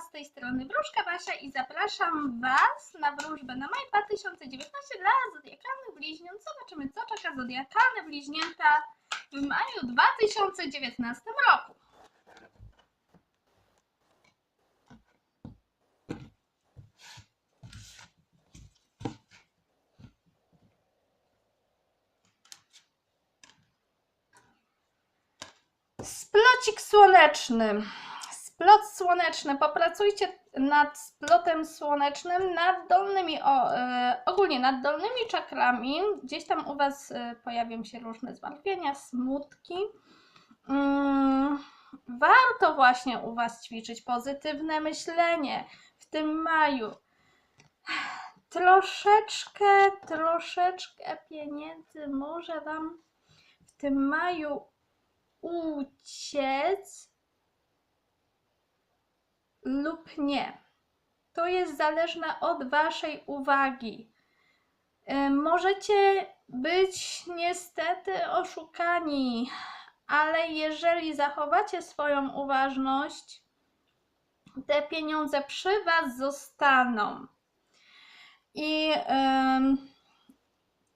z tej strony Wróżka Basia i zapraszam Was na wróżbę na maj 2019 dla zodiakalnych bliźniąt. Zobaczymy, co czeka zodiakalne bliźnięta w maju 2019 roku. Splocik słoneczny. Splot słoneczny. Popracujcie nad splotem słonecznym, nad dolnymi, o, e, ogólnie nad dolnymi czakrami. Gdzieś tam u Was e, pojawią się różne zmartwienia, smutki. Mm, warto właśnie u Was ćwiczyć pozytywne myślenie w tym maju. Troszeczkę, troszeczkę pieniędzy może Wam w tym maju uciec lub nie. To jest zależne od Waszej uwagi. Y, Możecie być niestety oszukani, ale jeżeli zachowacie swoją uważność, te pieniądze przy Was zostaną. I ym,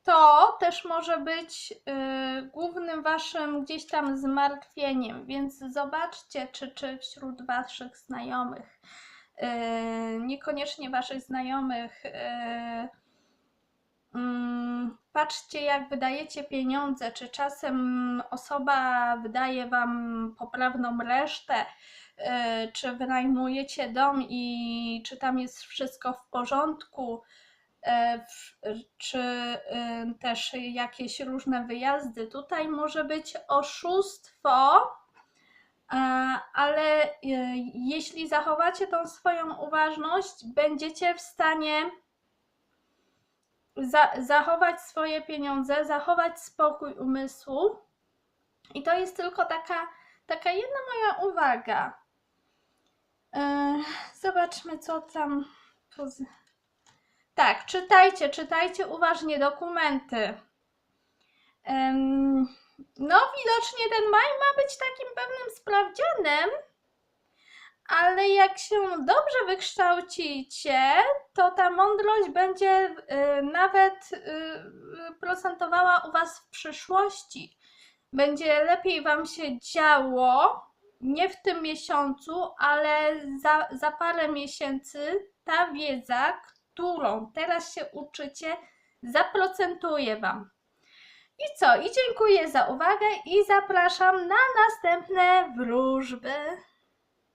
to też może być y, głównym waszym gdzieś tam zmartwieniem, więc zobaczcie, czy, czy wśród waszych znajomych, y, niekoniecznie waszych znajomych, y, mm, patrzcie jak wydajecie pieniądze, czy czasem osoba wydaje wam poprawną resztę, czy wynajmujecie dom i czy tam jest wszystko w porządku czy y, też jakieś różne wyjazdy. Tutaj może być oszustwo, e, ale y, jeśli zachowacie tą swoją uważność, będziecie w stanie za, zachować swoje pieniądze, zachować spokój umysłu. I to jest tylko taka, taka jedna moja uwaga. E, Zobaczmy, co tam. Tak, czytajcie, czytajcie uważnie dokumenty. No, widocznie ten maj ma być takim pewnym sprawdzianem, ale jak się dobrze wykształcicie, to ta mądrość będzie y, nawet y, procentowała u Was w przyszłości. Będzie lepiej Wam się działo, nie w tym miesiącu, ale za, za parę miesięcy ta wiedza, którą teraz się uczycie, zaprocentuje Wam. I co? I dziękuję za uwagę i zapraszam na następne wróżby.